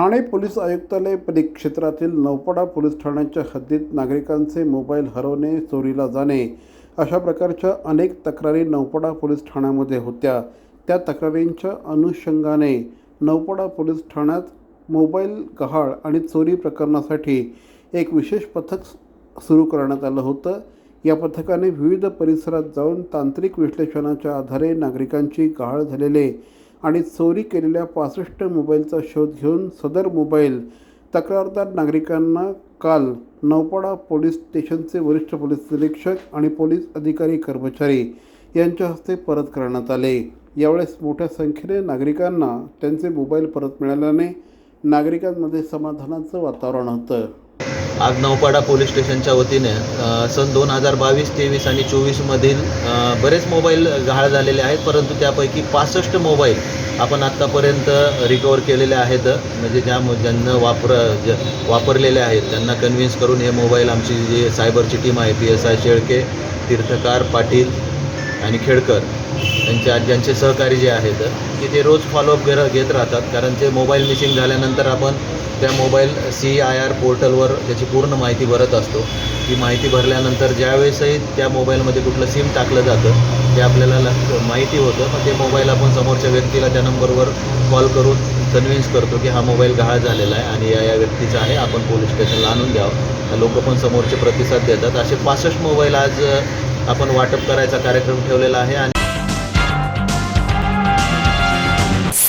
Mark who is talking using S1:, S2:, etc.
S1: Thane police आयुक्तालय परिक्षेत्रातील Naupada police ठाण्याच्या हद्दीत नागरिकांचे मोबाईल हरवणे चोरीला जाणे अशा प्रकारच्या अनेक तक्रारी नौपाडा पोलीस ठाण्यामध्ये होत्या. त्या तक्रारींच्या अनुषंगाने नौपाडा पोलीस ठाण्यात मोबाईल गहाळ आणि चोरी प्रकरणासाठी एक विशेष पथक सुरू करण्यात आलं होतं. या पथकाने विविध परिसरात जाऊन तांत्रिक विश्लेषणाच्या आधारे नागरिकांची गहाळ झालेले आणि चोरी केलेल्या पासष्ट मोबाईलचा शोध घेऊन सदर मोबाईल तक्रारदार नागरिकांना काल नौपाडा पोलीस स्टेशनचे वरिष्ठ पोलीस निरीक्षक आणि पोलीस अधिकारी कर्मचारी यांच्या हस्ते परत करण्यात आले. यावेळेस मोठ्या संख्येने नागरिकांना त्यांचे मोबाईल परत मिळाल्याने नागरिकांमध्ये समाधानाचं वातावरण होतं.
S2: आज नौपाडा पोलीस स्टेशनच्या वतीने सन दोन हजार बावीस तेवीस आणि चोवीसमधील बरेच मोबाईल गहाळ झालेले आहेत परंतु त्यापैकी पासष्ट मोबाईल आपण आत्तापर्यंत रिकवर केलेले आहेत. म्हणजे ज्या ज्यांना वापर ज वापरलेले आहेत त्यांना कन्व्हिन्स करून हे मोबाईल आमची जी सायबरची टीम आहे P S I Shelke Tirthkar Patil आणि खेडकर. त्यांच्या ज्यांचे सहकारी जे आहेत की ते रोज फॉलोअप घेर घेत राहतात. कारण ते मोबाईल मिसिंग झाल्यानंतर आपण त्या मोबाईल सी आय आर पोर्टलवर त्याची पूर्ण माहिती भरत असतो. ती माहिती भरल्यानंतर ज्यावेळेसही त्या मोबाईलमध्ये कुठलं सिम टाकलं जातं ते आपल्याला लक्ष माहिती होतं. मग ते मोबाईल आपण समोरच्या व्यक्तीला त्या नंबरवर कॉल करून कन्व्हिन्स करतो की हा मोबाईल गहाळ झालेला आहे आणि या या व्यक्तीचा आहे. आपण पोलीस स्टेशनला आणून द्यावं. लोक पण समोरचे प्रतिसाद देतात. असे पासष्ट मोबाईल आज आपण वाटप करायचा कार्यक्रम ठेवलेला आहे आणि